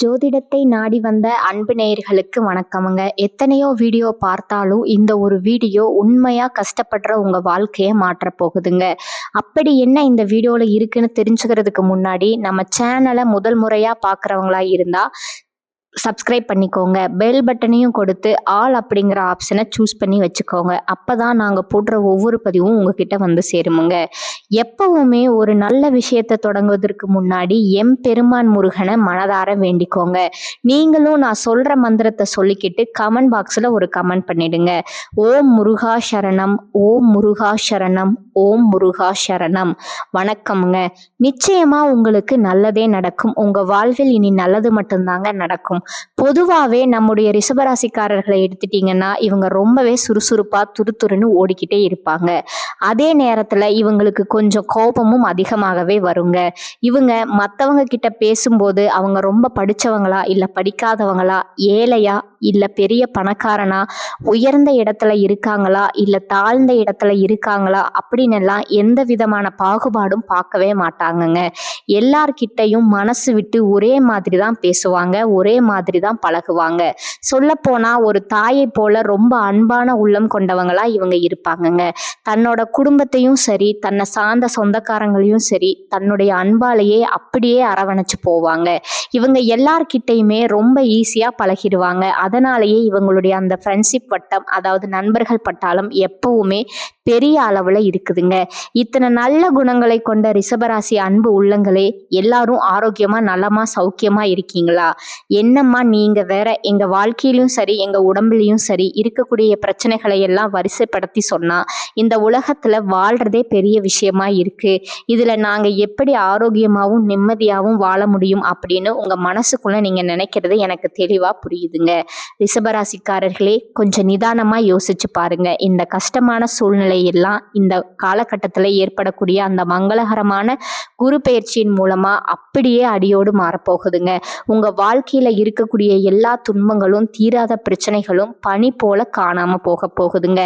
ஜோதிடத்தை நாடி வந்த அன்பு நேயர்களுக்கு வணக்கமுங்க. எத்தனையோ வீடியோ பார்த்தாலும் இந்த ஒரு வீடியோ உண்மையாக கஷ்டப்படுற உங்கள் வாழ்க்கையை மாற்றப் போகுதுங்க. அப்படி என்ன இந்த வீடியோவில் இருக்குன்னு தெரிஞ்சுக்கிறதுக்கு முன்னாடி நம்ம சேனலை முதல் முறையாக பார்க்குறவங்களா இருந்தால் சப்ஸ்கிரைப் பண்ணிக்கோங்க. பெல் பட்டனையும் கொடுத்து ஆல் அப்படிங்கிற ஆப்ஷனை சூஸ் பண்ணி வச்சுக்கோங்க. அப்போ தான் நாங்கள் போடுற ஒவ்வொரு பதிவும் உங்ககிட்ட வந்து சேருமுங்க. எப்பவுமே ஒரு நல்ல விஷயத்தை தொடங்குவதற்கு முன்னாடி எம் பெருமான் முருகனை மனதார வேண்டிக்கோங்க. நீங்களும் நான் சொல்கிற மந்திரத்தை சொல்லிக்கிட்டு கமெண்ட் பாக்ஸில் ஒரு கமெண்ட் பண்ணிடுங்க. ஓம் முருகா சரணம் ஓம் முருகா சரணம் ஓம் முருகா சரணம். வணக்கம்ங்க. நிச்சயமாக உங்களுக்கு நல்லதே நடக்கும். உங்கள் வாழ்வில் இனி நல்லது மட்டும்தாங்க நடக்கும். பொதுவாகவே நம்முடைய ரிஷபராசிக்காரர்களை எடுத்துட்டிங்கன்னா இவங்க ரொம்பவே சுறுசுறுப்பாக துருத்துருன்னு ஓடிக்கிட்டே இருப்பாங்க. அதே நேரத்தில் இவங்களுக்கு கொஞ்சம் கோபமும் அதிகமாகவே வருங்க. இவங்க மற்றவங்க கிட்ட பேசும்போது அவங்க ரொம்ப படித்தவங்களா இல்லை படிக்காதவங்களா ஏழையா இல்லை பெரிய பணக்காரனா உயர்ந்த இடத்துல இருக்காங்களா இல்லை தாழ்ந்த இடத்துல இருக்காங்களா அப்படின்னு எல்லாம் எந்த விதமான பாகுபாடும் பார்க்கவே மாட்டாங்கங்க. எல்லார்கிட்டையும் மனசு விட்டு ஒரே மாதிரி தான் பேசுவாங்க ஒரே மாதிரி தான் பழகுவாங்க. சொல்லப்போனால் ஒரு தாயை போல ரொம்ப அன்பான உள்ளம் கொண்டவங்களா இவங்க இருப்பாங்கங்க. தன்னோட குடும்பத்தையும் சரி தன்னை சார்ந்த சொந்தக்காரங்களையும் சரி தன்னுடைய அன்பாலேயே அப்படியே அரவணைச்சு போவாங்க. இவங்க எல்லார்கிட்டையுமே ரொம்ப ஈஸியாக பழகிடுவாங்க. அதனாலேயே இவங்களுடைய அந்த ஃப்ரெண்ட்ஷிப் வட்டம் அதாவது நண்பர்கள் பட்டாலும் எப்பவுமே பெரிய அளவில் இருக்குதுங்க. இத்தனை நல்ல குணங்களை கொண்ட ரிஷபராசி அன்பு உள்ளங்கள் எல்லாரும் ஆரோக்கியமா நலமா சௌக்கியமா இருக்கீங்களா? என்னம்மா நீங்க வேற எங்க வாழ்க்கையிலும் சரி எங்க உடம்புலையும் சரி இருக்கக்கூடிய பிரச்சனைகளை எல்லாம் வரிசைப்படுத்தி சொன்னா இந்த உலகத்துல வாழ்றதே பெரிய விஷயமா இருக்கு. இதுல நாங்க எப்படி ஆரோக்கியமாகவும் நிம்மதியாகவும் வாழ முடியும் அப்படின்னு உங்க மனசுக்குள்ள நீங்க நினைக்கிறது எனக்கு தெளிவா புரியுதுங்க. ரிஷபராசிக்காரர்களே கொஞ்சம் நிதானமா யோசிச்சு பாருங்க. இந்த கஷ்டமான சூழ்நிலையெல்லாம் இந்த காலகட்டத்தில் ஏற்படக்கூடிய அந்த மங்களகரமான குரு பயிற்சியின் மூலமா அப்படியே அடியோடு மாறப்போகுதுங்க. உங்க வாழ்க்கையில இருக்கக்கூடிய எல்லா துன்பங்களும் தீராத பிரச்சனைகளும் பனி போல காணாமல் போக போகுதுங்க.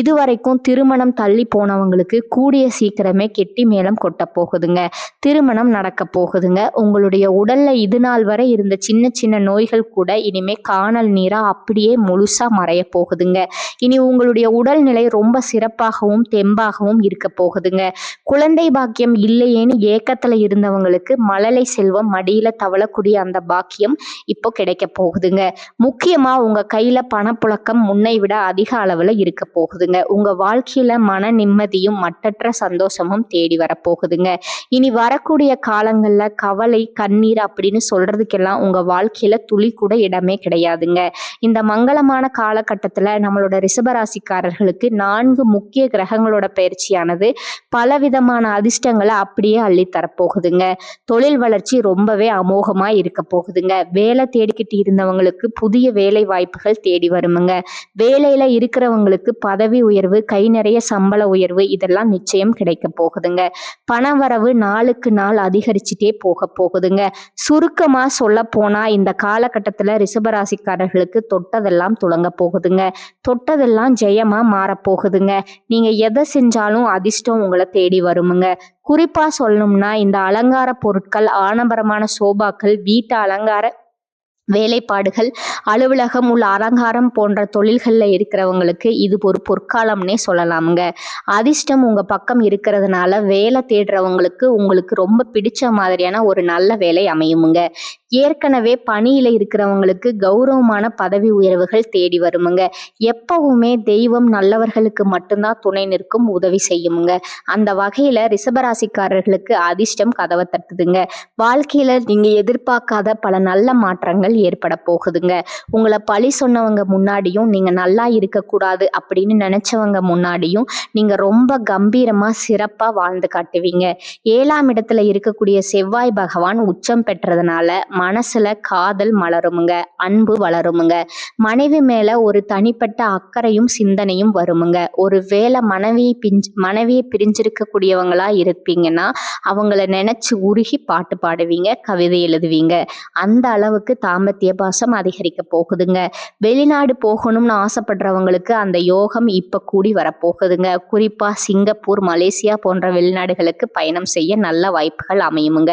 இதுவரைக்கும் திருமணம் தள்ளி போனவங்களுக்கு கூடிய சீக்கிரமே கெட்டி மேளம் கொட்ட போகுதுங்க. திருமணம் நடக்க போகுதுங்க. உங்களுடைய உடல்ல இது நாள் வரை இருந்த சின்ன சின்ன நோய்கள் கூட இனிமே காணல் நீரா அப்படியே முழுசா மறைய போகுதுங்க. இனி உங்களுடைய உடல்நிலை ரொம்ப சிறப்பாகவும் தெம்பாகவும் இருக்க போகுதுங்க. குழந்தை பாக்கியம் இல்லையேன்னு ஏக்கத்துல இருந்தவங்களுக்கு மழலை செல்வம் மடியில தவளக்கூடிய அந்த பாக்கியம் இப்போ கிடைக்க போகுதுங்க. முக்கியமா உங்க கையில பணப்புழக்கம் முன்னை விட அதிக அளவுல இருக்க போகுதுங்க. உங்க வாழ்க்கையில மன நிம்மதியும் மட்டற்ற சந்தோஷமும் தேடி வரப்போகுதுங்க இனி வரக்கூடிய காலங்கள்ல கவலை கண்ணீர் அப்படின்னு சொல்றதுக்கெல்லாம் உங்க வாழ்க்கையில துளி கூட இடமே கிடையாதுங்க. இந்த மங்களமான காலகட்டத்துல நம்மளோட ரிஷபராசிக்காரர்களுக்கு நான்கு முக்கிய கிரகங்களோட பயிற்சியானது பலவிதமான அதிர்ஷ்டங்களை அப்படியே அள்ளி போகுதுங்க. தொழில் வளர்ச்சி ரொம்பவே அமோகமா இருக்க போகுதுங்க. வேலை தேடிக்கிட்டு இருந்தவங்களுக்கு புதிய வேலை வாய்ப்புகள் தேடி வருமுங்க. வேலையில இருக்கிறவங்களுக்கு பதவி உயர்வு கை நிறைய சம்பள உயர்வு இதெல்லாம் நிச்சயம் கிடைக்க போகுதுங்க. பண வரவு நாளுக்கு நாள் அதிகரிச்சுட்டே போக போகுதுங்க. சுருக்கமா சொல்ல போனா இந்த காலகட்டத்துல ரிஷபராசிக்காரர்களுக்கு தொட்டதெல்லாம் துளங்க போகுதுங்க. தொட்டதெல்லாம் ஜெயமா மாறப்போகுதுங்க நீங்க எதை செஞ்சாலும் அதிர்ஷ்டம் உங்களை தேடி வருமுங்க. குறிப்பா சொல்லணும்னா இந்த அலங்கார பொருட்கள் ஆடம்பரமான சோபாக்கள் வீட்டு அலங்கார வேலைப்பாடுகள் அலுவலகம் உள்ள அலங்காரம் போன்ற தொழில்களில் இருக்கிறவங்களுக்கு இது ஒரு பொற்காலம்னே சொல்லலாமுங்க. அதிர்ஷ்டம் உங்கள் பக்கம் இருக்கிறதுனால வேலை தேடுறவங்களுக்கு உங்களுக்கு ரொம்ப பிடிச்ச மாதிரியான ஒரு நல்ல வேலை அமையுமுங்க. ஏற்கனவே பணியில் இருக்கிறவங்களுக்கு கௌரவமான பதவி உயர்வுகள் தேடி வருமுங்க. எப்பவுமே தெய்வம் நல்லவர்களுக்கு மட்டும்தான் துணை நிற்கும் உதவி செய்யுமுங்க. அந்த வகையில் ரிஷபராசிக்காரர்களுக்கு அதிர்ஷ்டம் கதவை தட்டுதுங்க. வாழ்க்கையில் நீங்கள் எதிர்பார்க்காத பல நல்ல மாற்றங்கள் ஏற்பட போகுதுங்க. உங்களை பழி சொன்னவங்க முன்னாடியும் நீங்கள் நல்லா இருக்கக்கூடாது அப்படின்னு நினச்சவங்க முன்னாடியும் நீங்கள் ரொம்ப கம்பீரமாக சிறப்பாக வாழ்ந்து காட்டுவீங்க. ஏழாம் இடத்துல இருக்கக்கூடிய செவ்வாய் பகவான் உச்சம் பெற்றதுனால மனசுல காதல் மலருமுங்க அன்பு வளருமுங்க. மனைவி மேல ஒரு தனிப்பட்ட அக்கறையும் சிந்தனையும் வருமுங்க. ஒரு வேளை மனைவியை பிஞ்சு மனைவியை பிரிஞ்சிருக்கக்கூடியவங்களா இருப்பீங்கன்னா அவங்கள நினைச்சு உருகி பாட்டு பாடுவீங்க கவிதை எழுதுவீங்க. அந்த அளவுக்கு தாம்பத்திய பாசம் அதிகரிக்க போகுதுங்க. வெளிநாடு போகணும்னு ஆசைப்படுறவங்களுக்கு அந்த யோகம் இப்ப கூடி வரப்போகுதுங்க. குறிப்பா சிங்கப்பூர் மலேசியா போன்ற வெளிநாடுகளுக்கு பயணம் செய்ய நல்ல வாய்ப்புகள் அமையுமுங்க.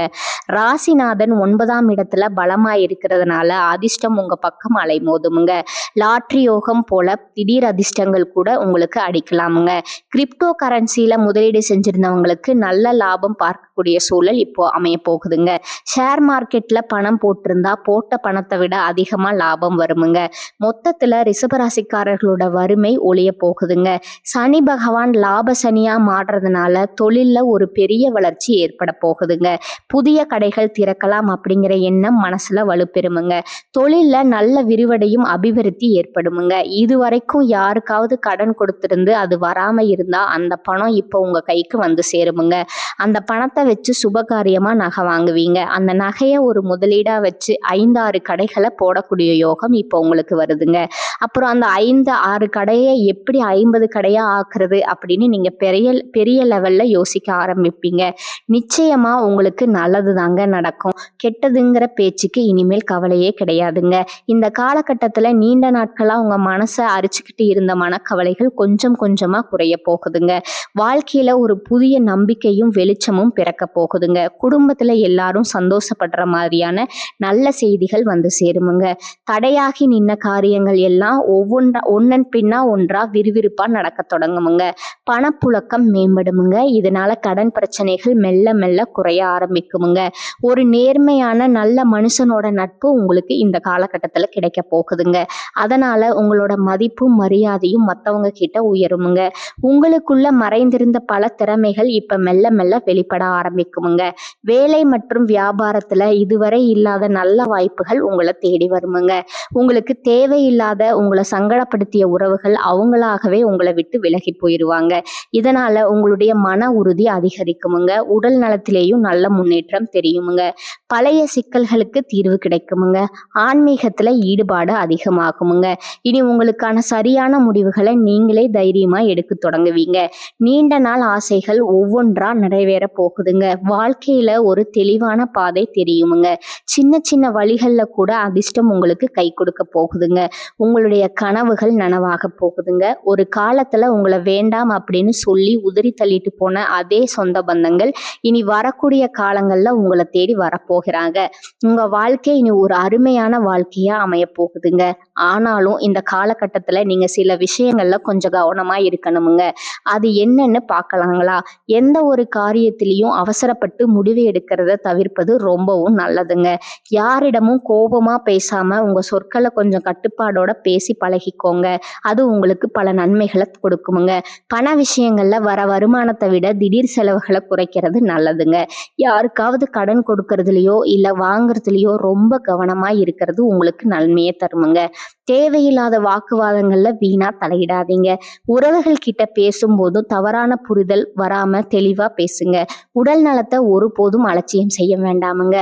ராசிநாதன் ஒன்பதாம் இடத்துல இடத்துல பலமா இருக்கிறதுனால அதிர்ஷ்டம் உங்க பக்கம் அலைமோதுமுங்க. லாட்ரி யோகம் போல திடீர் அதிர்ஷ்டங்கள் கூட உங்களுக்கு அடிக்கலாமுங்க. கிரிப்டோ கரன்சியில முதலீடு செஞ்சிருந்தவங்களுக்கு நல்ல லாபம் பார்க்கக்கூடிய சூழல் இப்போ அமைய போகுதுங்க ஷேர் மார்க்கெட்ல பணம் போட்டிருந்தா போட்ட பணத்தை விட அதிகமா லாபம் வருமுங்க. மொத்தத்துல ரிசபராசிக்காரர்களோட வறுமை ஒளிய போகுதுங்க. சனி பகவான் லாப சனியா மாறுறதுனால தொழில்ல ஒரு பெரிய வளர்ச்சி ஏற்பட போகுதுங்க. புதிய கடைகள் திறக்கலாம் அப்படிங்கிற எண்ணம் மனசுல வலுப்பெறுமுங்க. தொழில்ல நல்ல விரிவடையும் அபிவிருத்தி ஏற்படுமுங்க. இதுவரைக்கும் யாருக்காவது கடன் கொடுத்திருந்து அது வராம இருந்தா அந்த பணம் இப்போ உங்க கைக்கு வந்து சேருமுங்க. அந்த பணத்தை வச்சு சுபகாரியமா நகை வாங்குவீங்க. அந்த நகையை ஒரு முதலீடா வச்சு ஐந்தாறு கடைகளை போடக்கூடிய யோகம் இப்போ உங்களுக்கு வருதுங்க. அப்புறம் அந்த ஐந்து ஆறு கடையை எப்படி ஐம்பது கடையா ஆக்குறது அப்படின்னு நீங்க பெரிய பெரிய லெவல்ல யோசிக்க ஆரம்பிப்பீங்க. நிச்சயமா உங்களுக்கு நல்லது தாங்க நடக்கும். கெட்டதுங்கிற பேச்சுக்கு இனிமேல் கவலையே கிடையாதுங்க. இந்த காலகட்டத்துல நீண்ட நாட்களா உங்க மனசை அரிச்சுக்கிட்டு இருந்த மனக்கவலைகள் கொஞ்சம் கொஞ்சமா குறைய போகுதுங்க. வாழ்க்கையில ஒரு புதிய நம்பிக்கையும் வெளிச்சமும் பிறக்க போகுதுங்க. குடும்பத்துல எல்லாரும் சந்தோஷப்படுற மாதிரியான நல்ல செய்திகள் வந்து சேருமுங்க. தடையாகி நின்ன காரியங்கள் எல்லாம் ஒவ்வொன்றா ஒன்னன் பின்னா ஒன்றா விறுவிறுப்பா நடக்க தொடங்குமுங்க. பணப்புழக்கம் மேம்படுமுங்க. இதனால கடன் பிரச்சனைகள் மெல்ல மெல்ல குறைய ஆரம்பிக்குமுங்க. ஒரு நேர்மையான நல்ல மனுஷனோட நட்பு உங்களுக்கு இந்த காலகட்டத்தில் கிடைக்க போகுதுங்க. அதனால உங்களோட மதிப்பும் மரியாதையும் மற்றவங்க கிட்ட உயருமுங்க. உங்களுக்குள்ள மறைந்திருந்த பல திறமைகள் இப்ப மெல்ல மெல்ல வெளிப்பட ஆரம்பிக்குமுங்க. வேலை மற்றும் வியாபாரத்துல இதுவரை இல்லாத நல்ல வாய்ப்புகள் உங்களை தேடி வருமுங்க. உங்களுக்கு தேவையில்லாத உங்களை சங்கடப்படுத்திய உறவுகள் அவங்களாகவே உங்களை விட்டு விலகி போயிடுவாங்க இதனால உங்களுடைய மன உறுதி அதிகரிக்குமுங்க. உடல் நலத்திலேயும் நல்ல முன்னேற்றம் தெரியுமுங்க. பழைய சிக்கல்களுக்கு தீர்வு கிடைக்குமுங்க. ஆன்மீகத்துல ஈடுபாடு அதிகமாகுமுங்க. இனி உங்களுக்கான சரியான முடிவுகளை நீங்களே தைரியமா எடுக்க தொடங்குவீங்க. நீண்ட நாள் ஆசைகள் ஒவ்வொன்றா நிறைவேற போகுதுங்க. வாழ்க்கையில ஒரு தெளிவான பாதை தெரியுமுங்க. சின்ன சின்ன வழிகள்ல கூட அதிர்ஷ்டம் உங்களுக்கு கை கொடுக்க போகுதுங்க. உங்களுடைய கனவுகள் நனவாக போகுதுங்க. ஒரு காலத்துல உங்களை வேண்டாம் அப்படின்னு சொல்லி உதறி தள்ளிட்டு போன அதே சொந்த பந்தங்கள் இனி வரக்கூடிய காலங்கள்ல உங்களை தேடி போகிறாங்க. உங்க வாழ்க்கை இனி ஒரு அருமையான வாழ்க்கையா அமைய போகுதுங்க. ஆனாலும் இந்த காலகட்டத்துல நீங்க சில விஷயங்கள்ல கொஞ்சம் கவனமா இருக்கணுமுங்க. அது என்னன்னு பார்க்கலாங்களா எந்த ஒரு காரியத்திலையும் அவசரப்பட்டு முடிவு எடுக்கிறத தவிர்ப்பது ரொம்பவும் நல்லதுங்க. யாரிடமும் கோபமா பேசாம உங்க சொற்களை கொஞ்சம் கட்டுப்பாடோட பேசி பழகிக்கோங்க. அது உங்களுக்கு பல நன்மைகளை கொடுக்குமுங்க. பண விஷயங்கள்ல வர வருமானத்தை விட திடீர் செலவுகளை குறைக்கிறது நல்லதுங்க. யாருக்காவது கடன் கொடுக்கறதுலயும் கொடுக்கறதுலயோ இல்ல வாங்குறதுலையோ ரொம்ப கவனமா இருக்கிறது உங்களுக்கு நன்மையை தருமுங்க. தேவையில்லாத வாக்குவாதங்கள்ல வீணா தலையிடாதீங்க. உறவுகள் கிட்ட பேசும்போதும் தவறான புரிதல் வராம தெளிவா பேசுங்க. உடல் நலத்தை ஒருபோதும் அலட்சியம் செய்ய வேண்டாமுங்க.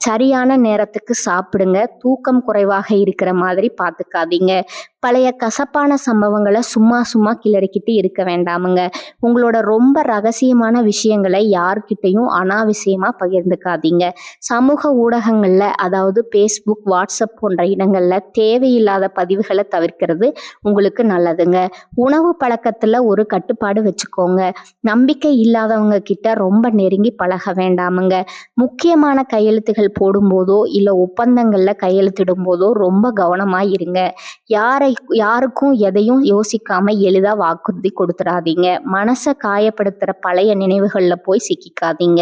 சரியான நேரத்துக்கு சாப்பிடுங்க. தூக்கம் குறைவாக இருக்கிற மாதிரி பார்த்துக்காதீங்க பழைய கசப்பான சம்பவங்களை சும்மா சும்மா கிளறிக்கிட்டு இருக்க வேண்டாமுங்க. உங்களோட ரொம்ப ரகசியமான விஷயங்களை யார்கிட்டையும் அனாவசியமாக பகிர்ந்துக்காதீங்க. சமூக ஊடகங்களில் அதாவது ஃபேஸ்புக் வாட்ஸ்அப் போன்ற இடங்களில் தேவையில்லாத பதிவுகளை தவிர்க்கிறது உங்களுக்கு நல்லதுங்க. உணவு பழக்கத்தில் ஒரு கட்டுப்பாடு வச்சுக்கோங்க. நம்பிக்கை இல்லாதவங்க கிட்ட ரொம்ப நெருங்கி பழக வேண்டாமுங்க. முக்கியமான கையெழுத்துகள் போடும்போதோ இல்லை ஒப்பந்தங்களில் கையெழுத்திடும் போதோ ரொம்ப கவனமாக இருங்க. யாரை யாருக்கும் எதையும் யோசிக்காம எளிதா வாக்குறுதி கொடுத்துடாதீங்க மனசை காயப்படுத்துற பழைய நினைவுகள்ல போய் சிக்கிக்காதீங்க.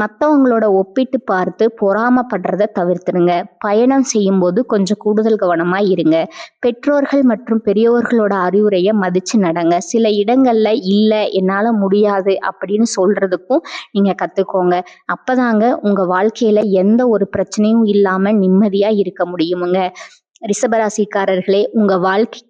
மற்றவங்களோட ஒப்பிட்டு பார்த்து பொறாமப்படுறத தவிர்த்துடுங்க. பயணம் செய்யும்போது கொஞ்சம் கூடுதல் கவனமா இருங்க. பெற்றோர்கள் மற்றும் பெரியோர்களோட அறிவுரையை மதிச்சு நடங்க. சில இடங்கள்ல இல்லை என்னால முடியாது அப்படின்னு சொல்றதுக்கும் நீங்க கத்துக்கோங்க. அப்பதாங்க உங்க வாழ்க்கையில எந்த ஒரு பிரச்சனையும் இல்லாம நிம்மதியா இருக்க முடியுமுங்க. ரிஷபராசிக்காரர்களே உங்க வாழ்க்கை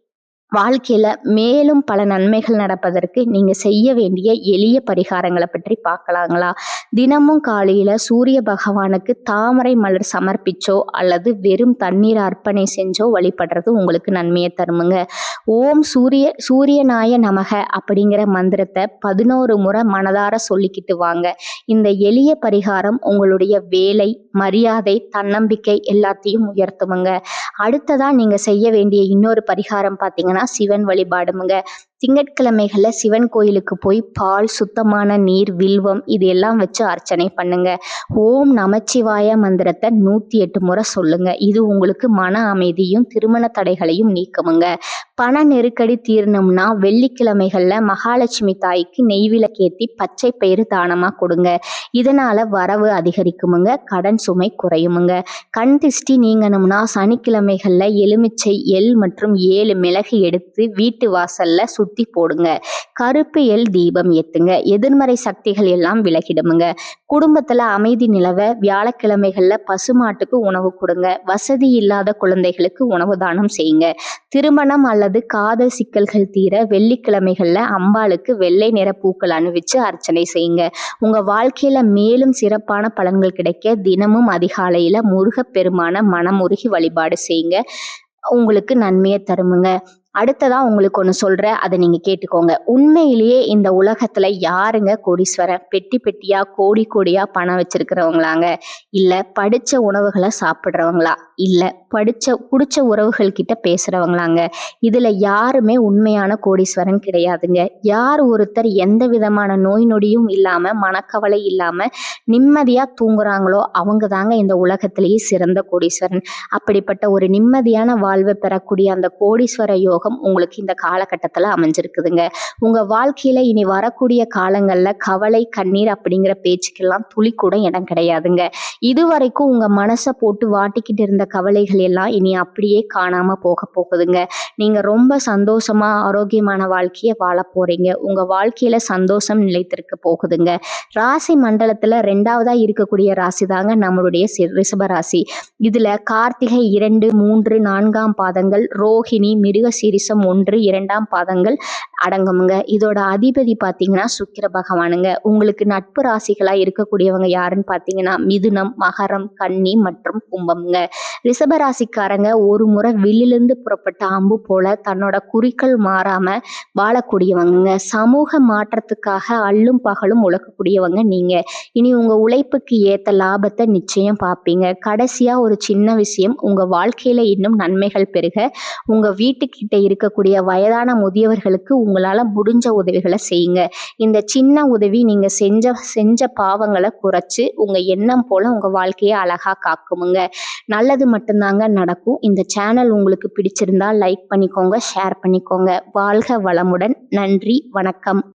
வாழ்க்கையில மேலும் பல நன்மைகள் நடப்பதற்கு நீங்க செய்ய வேண்டிய எளிய பரிகாரங்களை பற்றி பார்க்கலாங்களா? தினமும் காலையில சூரிய பகவானுக்கு தாமரை மலர் சமர்ப்பிச்சோ அல்லது வெறும் தண்ணீர் அர்ப்பணை செஞ்சோ வழிபடுறது உங்களுக்கு நன்மையை தருமுங்க. ஓம் சூரிய சூரியநாய நமக அப்படிங்கிற மந்திரத்தை பதினோரு முறை மனதார சொல்லிக்கிட்டு வாங்க. இந்த எளிய பரிகாரம் உங்களுடைய வேலை மரியாதை தன்னம்பிக்கை எல்லாத்தையும் உயர்த்துமுங்க. அடுத்ததாக நீங்க செய்ய வேண்டிய இன்னொரு பரிகாரம் பார்த்தீங்கன்னா சிவன் வழிபாடுமுங்க. திங்கட்கிழமைகளில் சிவன் கோயிலுக்கு போய் பால் சுத்தமான நீர் வில்வம் இது எல்லாம் வச்சு அர்ச்சனை பண்ணுங்க. ஓம் நமச்சிவாய மந்திரத்தை நூற்றி எட்டு முறை சொல்லுங்க. இது உங்களுக்கு மன அமைதியும் திருமண தடைகளையும் நீக்குமுங்க. பண நெருக்கடி தீரணும்னா வெள்ளிக்கிழமைகளில் மகாலட்சுமி தாய்க்கு நெய்விளக்கேற்றி பச்சை பயிறு தானமாக கொடுங்க. இதனால் வரவு அதிகரிக்குமுங்க. கடன் சுமை குறையுமுங்க. கண் திஷ்டி நீங்கணும்னா சனிக்கிழமைகளில் எலுமிச்சை எள் மற்றும் ஏழு மிளகு எடுத்து வீட்டு வாசலில் சுற்றி போடுங்க. கருப்பு எல் தீபம் ஏற்றுங்க எதிர்மறை சக்திகள் எல்லாம் விலகிடுமுங்க. குடும்பத்தில் அமைதி நிலவ வியாழக்கிழமைகளில் பசுமாட்டுக்கு உணவு கொடுங்க. வசதி இல்லாத குழந்தைகளுக்கு உணவு தானம் செய்யுங்க. திருமணம் அல்லது காதல் சிக்கல்கள் தீர வெள்ளிக்கிழமைகளில் அம்பாளுக்கு வெள்ளை நிற பூக்கள் அணிவிச்சு அர்ச்சனை செய்யுங்க. உங்கள் வாழ்க்கையில் மேலும் சிறப்பான பலன்கள் கிடைக்க தினமும் அதிகாலையில் முருகப்பெருமான மனமுருகி வழிபாடு செய்யுங்க. உங்களுக்கு நன்மையை தருமுங்க. அடுத்ததாக உங்களுக்கு ஒன்று சொல்கிறேன் அதை நீங்கள் கேட்டுக்கோங்க. உண்மையிலேயே இந்த உலகத்தில் யாருங்க கோடீஸ்வரன் பெட்டி பெட்டியாக கோடி கோடியாக பணம் வச்சுருக்கிறவங்களாங்க? இல்லை படித்த உணவுகளை சாப்பிட்றவங்களா? இல்லை படித்த பிடிச்ச உறவுகள்கிட்ட பேசுகிறவங்களாங்க இதில் யாருமே உண்மையான கோடீஸ்வரன் கிடையாதுங்க. யார் ஒருத்தர் எந்த விதமான நோய் நொடியும் இல்லாமல் மனக்கவலை இல்லாமல் நிம்மதியாக தூங்குறாங்களோ அவங்க தாங்க இந்த உலகத்திலேயே சிறந்த கோடீஸ்வரன். அப்படிப்பட்ட ஒரு நிம்மதியான வாழ்வை பெறக்கூடிய அந்த கோடீஸ்வர யோகம் யோகம் உங்களுக்கு இந்த காலகட்டத்தில் அமைஞ்சிருக்குதுங்க. உங்கள் வாழ்க்கையில் இனி வரக்கூடிய காலங்களில் கவலை கண்ணீர் அப்படிங்கிற பேச்சுக்கெல்லாம் துளி கூட இடம் கிடையாதுங்க. இது வரைக்கும் உங்கள் மனசை போட்டு வாட்டிக்கிட்டு இருந்த கவலைகள் எல்லாம் இனி அப்படியே காணாமல் போக போகுதுங்க. நீங்கள் ரொம்ப சந்தோஷமாக ஆரோக்கியமான வாழ்க்கையை வாழ போகிறீங்க உங்கள் வாழ்க்கையில் சந்தோஷம் நிலைத்திருக்க போகுதுங்க. ராசி மண்டலத்தில் ரெண்டாவதாக இருக்கக்கூடிய ராசி தாங்க நம்மளுடைய ரிஷப ராசி. இதில் கார்த்திகை இரண்டு மூன்று நான்காம் பாதங்கள் ரோஹிணி மிருகசீ சீரிசம் ஒன்று இரண்டாம் பாதங்கள் அடங்குமுங்க. இதோட அதிபதி பார்த்தீங்கன்னா சுக்கிர பகவானுங்க. உங்களுக்கு நட்பு ராசிகளாக இருக்கக்கூடியவங்க யாருன்னு பார்த்தீங்கன்னா மிதுனம் மகரம் கன்னி மற்றும் கும்பம்ங்க. ரிஷப ராசிக்காரங்க ஒரு முறை வில்லிலிருந்து புறப்பட்ட அம்பு போல தன்னோட குறிக்கள் மாறாம வாழக்கூடியவங்க சமூக மாற்றத்துக்காக அள்ளும் பகலும் உழக்கக்கூடியவங்க நீங்க. இனி உங்க உழைப்புக்கு ஏத்த லாபத்தை நிச்சயம் பார்ப்பீங்க கடைசியா ஒரு சின்ன விஷயம் உங்க வாழ்க்கையில இன்னும் நன்மைகள் பெருக. உங்க வீட்டுக்கிட்ட இருக்கக்கூடிய வயதான முதியவர்களுக்கு உங்களால் முடிஞ்ச உதவிகளை செய்யுங்க. இந்த சின்ன உதவி நீங்கள் செஞ்ச செஞ்ச பாவங்களை குறைச்சி உங்கள் எண்ணம் போல் உங்கள் வாழ்க்கையை அழகாக காக்குமுங்க. நல்லது மட்டும்தாங்க நடக்கும். இந்த சேனல் உங்களுக்கு பிடிச்சிருந்தா லைக் பண்ணிக்கோங்க ஷேர் பண்ணிக்கோங்க. வாழ்க வளமுடன். நன்றி வணக்கம்.